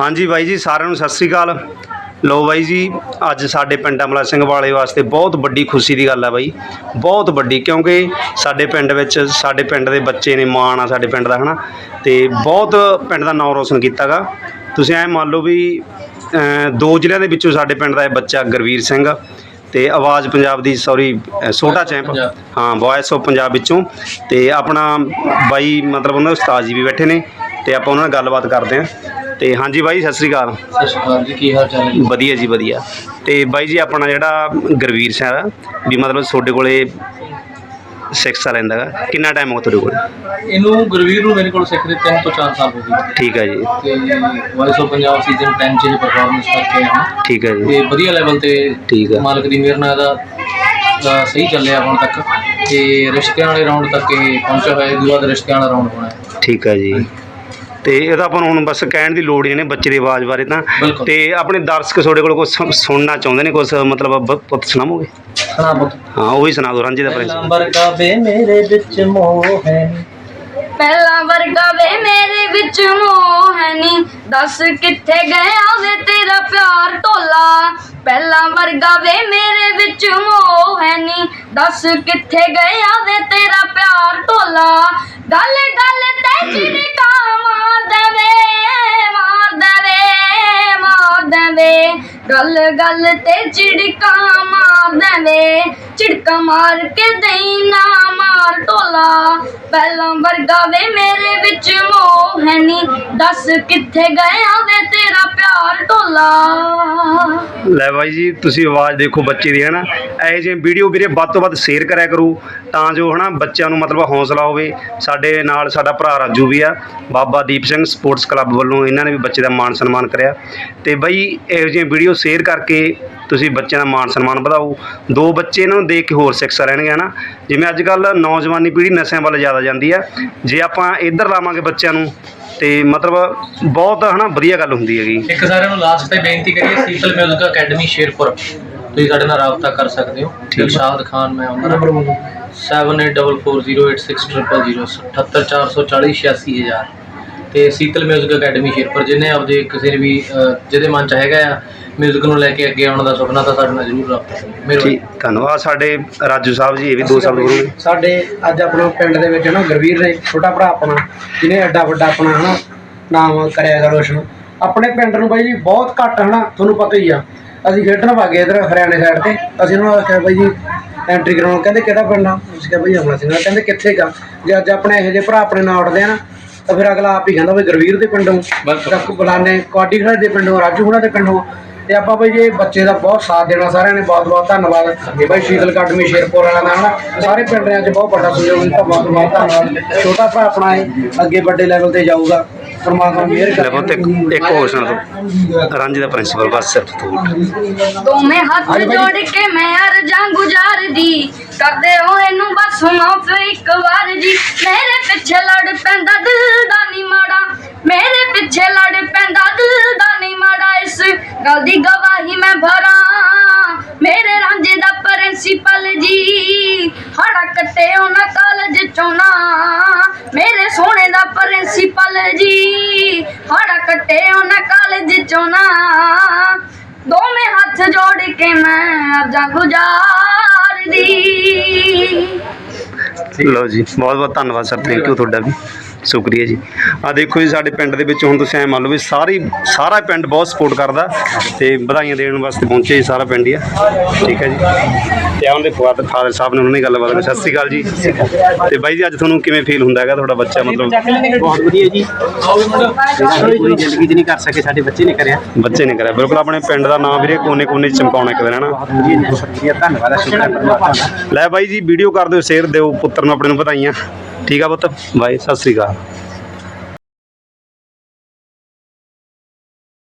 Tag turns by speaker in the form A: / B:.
A: ਹਾਂਜੀ ਬਾਈ ਜੀ ਸਾਰਿਆਂ ਨੂੰ ਸਤਿ ਸ੍ਰੀ ਅਕਾਲ। ਲੋ ਬਾਈ ਜੀ ਅੱਜ ਸਾਡੇ ਪਿੰਡ ਅਮਲਾ ਸਿੰਘ ਵਾਲੇ ਵਾਸਤੇ ਬਹੁਤ ਵੱਡੀ ਖੁਸ਼ੀ ਦੀ ਗੱਲ ਹੈ ਬਾਈ। ਬਹੁਤ ਵੱਡੀ ਕਿਉਂਕਿ ਸਾਡੇ ਪਿੰਡ ਵਿੱਚ ਸਾਡੇ ਪਿੰਡ ਦੇ ਬੱਚੇ ਨੇ ਮਾਣ ਆ ਸਾਡੇ ਪਿੰਡ ਦਾ ਹਨਾ? ਤੇ ਬਹੁਤ ਪਿੰਡ ਦਾ ਨਾਮ ਰੋਸ਼ਨ ਕੀਤਾਗਾ। ਤੁਸੀਂ ਐ ਮੰਨ ਲਓ ਵੀ ਦੋ ਜ਼ਿਲ੍ਹਿਆਂ ਦੇ ਵਿੱਚੋਂ ਸਾਡੇ ਪਿੰਡ ਦਾ ਇਹ ਬੱਚਾ ਗੁਰਵੀਰ ਸਿੰਘ ਤੇ ਆਵਾਜ਼ ਪੰਜਾਬ ਦੀ ਸੌਰੀ ਛੋਟਾ ਚੈਂਪ। ਹਾਂ ਵੌਇਸ ਆਫ ਪੰਜਾਬ ਵਿੱਚੋਂ। ਤੇ ਆਪਣਾ ਬਾਈ ਮਤਲਬ ਉਹਨਾਂ ਦੇ ਉਸਤਾਦ ਜੀ ਵੀ ਬੈਠੇ ਨੇ ਤੇ ਆਪਾਂ ਉਹਨਾਂ ਨਾਲ ਗੱਲਬਾਤ ਕਰਦੇ ਹਾਂ ਤੇ ਹਾਂਜੀ ਬਾਈ ਸਤਿ ਸ੍ਰੀ ਅਕਾਲ।
B: ਸਤਿ ਸ਼੍ਰੀ ਅਕਾਲ ਜੀ ਕੀ ਹਾਲ ਚਾਲ ਹੈ ਜੀ?
A: ਵਧੀਆ ਜੀ ਵਧੀਆ। ਤੇ ਬਾਈ ਜੀ ਆਪਣਾ ਜਿਹੜਾ ਗੁਰਵੀਰ ਸਿੰਘ ਆ ਵੀ ਮਤਲਬ ਤੁਹਾਡੇ ਕੋਲੇ ਸਿੱਖਿਆ ਲੈਂਦਾ ਗਾ ਕਿੰਨਾ ਟਾਈਮ ਹੋ ਤੁਹਾਡੇ ਕੋਲ?
B: ਇਹਨੂੰ ਗੁਰਵੀਰ ਨੂੰ ਮੇਰੇ ਕੋਲ ਸਿੱਖ ਦੇ 3 ਤੋਂ 4 ਸਾਲ ਹੋ ਗਏ।
A: ਠੀਕ ਹੈ ਜੀ।
B: ਤੇ ਵਾਇਸ ਆਫ ਪੰਜਾਬ ਸੀਜ਼ਨ 10 ਚ ਇਹ ਪਰਫਾਰਮੈਂਸ ਕਰਕੇ ਆਇਆ ਹਾਂ।
A: ਠੀਕ ਹੈ ਜੀ।
B: ਤੇ ਵਧੀਆ ਲੈਵਲ ਤੇ
A: ਠੀਕ ਹੈ
B: ਮਾਲਕ ਦੀ ਮਿਹਰ ਨਾਲ ਇਹਦਾ ਅ, ਸਹੀ ਚੱਲਿਆ ਹੁਣ ਤੱਕ। ਤੇ ਰਿਸ਼ਤਿਆਂ ਵਾਲੇ ਰਾਉਂਡ ਤੱਕ ਇਹ ਪਹੁੰਚਿਆ ਹੋਇਆ ਇਹ ਬਾਅਦ ਰਿਸ਼ਤਿਆਂ ਵਾਲਾ ਰਾਉਂਡ ਹੋਣਾ ਹੈ।
A: ਠੀਕ ਹੈ ਜੀ। ਤੇ ਇਹਦਾ ਆਪਾਂ ਨੂੰ ਹੁਣ ਬਸ ਕਹਿਣ ਦੀ ਲੋੜ ਹੀ ਨਹੀਂ ਬੱਚੇ ਦੀ ਆਵਾਜ਼ ਬਾਰੇ ਤਾਂ।
B: ਬਿਲਕੁਲ।
A: ਤੇ ਆਪਣੇ ਦਰਸ਼ਕ ਤੁਹਾਡੇ ਕੋਲ ਕੁਝ ਸੁਣਨਾ ਚਾਹੁੰਦੇ ਨੇ ਕੁਝ ਮਤਲਬ ਬ- ਪੁੱਤ ਸੁਣਾਵੋਗੇ?
B: ਸੁਣਾ ਪੁੱਤ।
A: ਹਾਂ ਉਹ ਵੀ ਸੁਣਾ ਦਿਓ ਰਾਂਝੇ ਦਾ ਪ੍ਰਿੰਸ
B: ਨੰਬਰ ਕਾਬੇ ਮੇਰੇ ਵਿੱਚ ਮੋਹ ਹੈ
C: ਪਹਿਲਾ ਵਰਗਾ ਵੇ ਮੇਰੇ ਵਿੱਚ ਮੋਹ ਹੈ ਨੀ। ਦੱਸ ਕਿੱਥੇ ਗਿਆ ਵੇ ਤੇਰਾ ਪਿਆਰ ਢੋਲਾ ਪਹਿਲਾ ਵਰਗਾ ਵੇ ਮੇਰੇ ਵਿੱਚ ਮੋਹ ਹੈ ਨੀ। ਦੱਸ ਕਿੱਥੇ ਗਿਆ ਵੇ ਤੇਰਾ ਪਿਆਰ ਗੱਲ ਗੱਲ ਤੇ ਝਿੜਕਾ ਮਾਰ ਦੇਵੇ ਝਿੜਕਾ ਮਾਰ ਕੇ ਦਈ ਨਾ ਮਾਰ ਢੋਲਾ ਪਹਿਲਾਂ ਵਰਗਾ ਵੇ ਮੇਰੇ ਵਿੱਚ ਮੋਹ ਹੈ ਨੀ। ਦੱਸ ਕਿੱਥੇ ਗਿਆ ਵੇ ਤੇਰਾ ਪਿਆਰ ਢੋਲਾ।
A: ਲੈ ਬਾਈ ਜੀ, ਤੁਸੀਂ ਆਵਾਜ਼ ਦੇਖੋ ਬੱਚੇ ਦੀ ਹੈ ਨਾ ਇਹੋ ਜਿਹੇ ਵੀਡੀਓ ਵੀਰੇ ਵੱਧ ਤੋਂ ਵੱਧ ਸ਼ੇਅਰ ਕਰਿਆ ਕਰੂ, ਤਾਂ ਜੋ, ਹਨਾ, ਬੱਚਿਆਂ ਨੂੰ ਮਤਲਬ ਹੌਸਲਾ ਹੋਵੇ। ਸਾਡੇ ਨਾਲ ਸਾਡਾ ਭਰਾ ਰਾਜੂ ਵੀ ਆ, ਬਾਬਾ ਦੀਪ ਸਿੰਘ ਸਪੋਰਟਸ ਕਲੱਬ ਵੱਲੋਂ ਇਹਨਾਂ ਨੇ ਵੀ ਬੱਚੇ ਦਾ ਮਾਣ ਸਨਮਾਨ ਕਰਿਆ। ਤੇ ਬਾਈ, ਇਹੋ ਜਿਹੀਆਂ ਵੀਡੀਓ ਸ਼ੇਅਰ ਕਰਕੇ ਤੁਸੀਂ ਬੱਚਿਆਂ ਦਾ ਮਾਣ ਸਨਮਾਨ ਵਧਾਓ। ਦੋ ਬੱਚੇ ਇਹਨਾਂ ਨੂੰ ਦੇਖ ਕੇ ਹੋਰ ਸਿੱਖ ਰਹਿਣਗੇ, ਹਨਾ? ਜਿਵੇਂ ਅੱਜ ਕੱਲ ਨੌਜਵਾਨੀ ਪੀੜ੍ਹੀ ਨਸ਼ਿਆਂ ਵੱਲ ਜ਼ਿਆਦਾ ਜਾਂਦੀ ਆ। ਜੇ ਆਪਾਂ ਇੱਧਰ ਲਾਵਾਂਗੇ ਬੱਚਿਆਂ ਨੂੰ ਤੇ ਮਤਲਬ ਬਹੁਤ ਹਨਾ ਵਧੀਆ ਗੱਲ ਹੁੰਦੀ ਹੈਗੀ।
B: ਇੱਕ ਸਾਰਿਆਂ ਨੂੰ ਲਾਸਟ ਤੇ ਬੇਨਤੀ ਕਰੀਏ ਸੀਤਲ ਮਿਊਜ਼ਿਕ ਅਕੈਡਮੀ ਸ਼ੇਰਪੁਰ। ਤੁਸੀਂ ਸਾਡੇ ਨਾਲ ਰਾਬਤਾ ਕਰ ਸਕਦੇ ਹੋ। ਦਿਲਸ਼ਾਦ ਖਾਨ ਮੈਂ ਉਹਨਾਂ ਨੰਬਰ 7844086000 78440 ਤੇ ਸੀਤਲ ਮਿਊਜ਼ਿਕ ਅਕੈਡਮੀ ਸ਼ੇਰਪੁਰ ਜਿਹਨੇ ਆਪਦੇ ਕਿਸੇ ਵੀ ਅਹ, ਜਿਹਦੇ ਮਨ ਚ ਹੈਗਾ ਆ ਮਿਊਜ਼ਿਕ ਨੂੰ ਲੈ ਕੇ ਅੱਗੇ ਆਉਣ ਦਾ ਸੁਪਨਾ ਤਾਂ ਸਾਡੇ ਨਾਲ ਜ਼ਰੂਰ ਕਰੇ ਮਿਹਰਬਾਨੀ
A: ਠੀਕ ਧੰਨਵਾਦ ਸਾਡੇ ਰਾਜੂ ਸਾਹਿਬ ਜੀ ਇਹ ਵੀ ਦੋ ਸਾਲ ਗੁਰੂ। ਨੇ
D: ਸਾਡੇ ਅੱਜ ਆਪਣਾ ਪਿੰਡ ਦੇ ਵਿੱਚ ਨਾ ਗੁਰਵੀਰ ਨੇ ਛੋਟਾ ਭਰਾ ਆਪਣਾ ਜਿਹਨੇ ਐਡਾ ਵੱਡਾ ਆਪਣਾ ਹਨਾ ਨਾਮ ਕਰਿਆ ਹੈਗਾ ਰੋਸ਼ਨ। ਆਪਣੇ ਪਿੰਡ ਨੂੰ ਬਾਈ ਜੀ ਬਹੁਤ ਘੱਟ ਹਨਾ ਤੁਹਾਨੂੰ ਪਤਾ ਹੀ ਆ। ਅਸੀਂ ਖੇਡਣ ਵਾਗੇ ਇਧਰ ਹਰਿਆਣੇ ਸਾਈਡ ਤੇ। ਅਸੀਂ ਉਹਨਾਂ ਨੂੰ ਆਖਿਆ ਬਾਈ ਜੀ ਐਂਟਰੀ ਕਰਾਉਣ ਕਹਿੰਦੇ ਕਿਹੜਾ ਪਿੰਡ ਆ? ਅਸੀਂ ਕਿਹਾ ਬਾਈ ਅਮਲਾ ਸਿੰਘ ਆ। ਕਹਿੰਦੇ ਕਿੱਥੇ ਗਾ? ਜੇ ਅੱਜ ਆਪਣੇ ਇਹੋ ਜਿਹੇ ਭਰਾ ਆਪਣੇ ਨਾਲ ਉੱਠਦੇ ਆ ਨਾ ਤਾਂ ਫਿਰ ਅਗਲਾ ਆਪ ਹੀ ਕਹਿੰਦਾ ਵੀ ਗੁਰਵੀਰ ਦੇ ਪਿੰਡੋਂ। ਚੱਕ ਬੁਲਾਣੇ ਕੁਆਡੀ ਖੜੇ ਦੇ ਪਿੰਡੋਂ ਰਾਜੂ ਹੁਣਾਂ ਦੇ ਪਿੰਡੋਂ। ਤੇ ਆਪਾਂ ਬਈ ਜੇ ਬੱਚੇ ਦਾ ਬਹੁਤ ਸਾਥ ਦੇਣਾ ਸਾਰਿਆਂ ਨੇ ਬਹੁਤ ਬਹੁਤ ਧੰਨਵਾਦ। ਇਹ ਬਾਈ ਸ਼ੀਤਲ ਅਕੈਡਮੀ ਸ਼ੇਰਪੁਰ ਵਾਲਿਆਂ ਦਾ ਹਨਾ ਸਾਰੇ ਪਿੰਡਾਂ 'ਚ ਬਹੁਤ ਵੱਡਾ ਸਹਿਯੋਗ ਦਿੱਤਾ ਬਹੁਤ ਬਹੁਤ ਧੰਨਵਾਦ। ਛੋਟਾ ਭਰਾ ਆਪਣਾ ਹੈ ਅੱਗੇ ਵੱਡੇ ਲੈਵਲ ਤੇ ਜਾਊਗਾ। ਪਰਮਾਤਮਾ ਮਿਹਰ
A: ਲੈ ਬਹੁਤ ਇੱਕ ਇੱਕ ਹੋਰ ਸੁਣਾ ਦਿਓ। ਰਾਂਝੇ ਦਾ ਪ੍ਰਿੰਸੀਪਲ ਬਸ ਸਿਰਫ ਤੂੰ
C: ਦੋਵੇਂ ਹੱਥ ਜੋੜ ਕੇ ਮੈਂ ਅਰਜ਼ਾਂ ਗੁਜ਼ਾਰਦੀ। ਕਰਦੇ ਹੋ ਇਹਨੂੰ ਬਸ ਮਾਫ ਇੱਕ ਵਾਰ ਜੀ। ਮੇਰੇ ਪਿੱਛੇ ਲੜ ਪੈਂਦਾ ਦਿਲ। ਗੱਲ ਦੀ ਗਵਾਹੀ ਮੈਂ ਭਰਾਂ। ਮੇਰੇ ਰਾਂਝੇ ਦਾ ਪ੍ਰਿੰਸੀਪਲ ਜੀ, ਹੜਾ ਕੱਟੇ ਉਹਨਾਂ ਕਾਲਜ ਚੋਂ ਨਾ। ਮੇਰੇ ਸੋਹਣੇ ਦਾ ਪ੍ਰਿੰਸੀਪਲ ਜੀ, ਹੜਾ ਕੱਟੇ ਉਹਨਾਂ ਕਾਲਜ ਚੋਂ ਨਾ। ਦੋਵੇਂ ਹੱਥ ਜੋੜ ਕੇ ਮੈਂ ਅਰਜ਼ਾਂ ਗੁਜ਼ਾਰਦੀ।
A: ਲਓ ਜੀ ਬਹੁਤ ਬਹੁਤ ਧੰਨਵਾਦ ਸਰ ਥੈਂਕ ਯੂ ਤੁਹਾਡਾ ਵੀ। ਸ਼ੁਕਰੀਆ ਜੀ। ਆ ਦੇਖੋ ਜੀ ਸਾਡੇ ਪਿੰਡ ਦੇ ਵਿੱਚ ਹੁਣ ਤੁਸੀਂ ਐ ਮੰਨ ਲਓ ਵੀ ਸਾਰੀ ਸਾਰਾ ਪਿੰਡ ਬਹੁਤ ਸਪੋਰਟ ਕਰਦਾ ਤੇ ਵਧਾਈਆਂ ਦੇਣ ਵਾਸਤੇ ਪਹੁੰਚੇ ਜੀ ਸਾਰਾ ਪਿੰਡ ਹੀ ਆ। ਠੀਕ ਹੈ ਜੀ। ਤੇ ਆਉਣ ਦੇ ਫਾਦਰ ਫਾਦਰ ਸਾਹਿਬ ਨੇ ਉਹਨਾਂ ਨੇ ਗੱਲਬਾਤ ਕੀਤੀ ਸਤਿ ਸ਼੍ਰੀ ਅਕਾਲ ਜੀ। ਤੇ ਬਾਈ ਜੀ ਅੱਜ ਤੁਹਾਨੂੰ ਕਿਵੇਂ ਫੀਲ ਹੁੰਦਾ ਹੈਗਾ ਤੁਹਾਡਾ ਬੱਚਾ? ਮਤਲਬ
D: ਬਹੁਤ ਵਧੀਆ ਜੀ। ਪੂਰੀ ਜ਼ਿੰਦਗੀ 'ਚ ਨਹੀਂ ਕਰ ਸਕੇ ਸਾਡੇ ਬੱਚੇ ਨੇ ਕਰਿਆ।
A: ਬੱਚੇ ਨੇ ਕਰਿਆ। ਬਿਲਕੁਲ ਆਪਣੇ ਪਿੰਡ ਦਾ ਨਾਮ ਵੀਰੇ ਕੋਨੇ ਕੋਨੇ ਚਮਕਾਉਣਾ ਇੱਕ ਦਿਨ
D: ਧੰਨਵਾਦ ਹੈ ਸ਼ੁਕਰ ਹੈ ਪਰਮਾਤਮਾ ਦਾ।
A: ਲੈ ਬਾਈ ਜੀ ਵੀਡੀਓ ਕਰ ਦਿਓ ਸ਼ੇਅਰ ਦਿਓ ਪੁੱਤਰ ਨੂੰ ਆਪਣੇ ਨੂੰ ਵਧਾਈਆਂ। ਠੀਕ ਆ ਪੁੱਤ ਬਾਈ ਸਤਿ ਸ਼੍ਰੀ ਅਕਾਲ।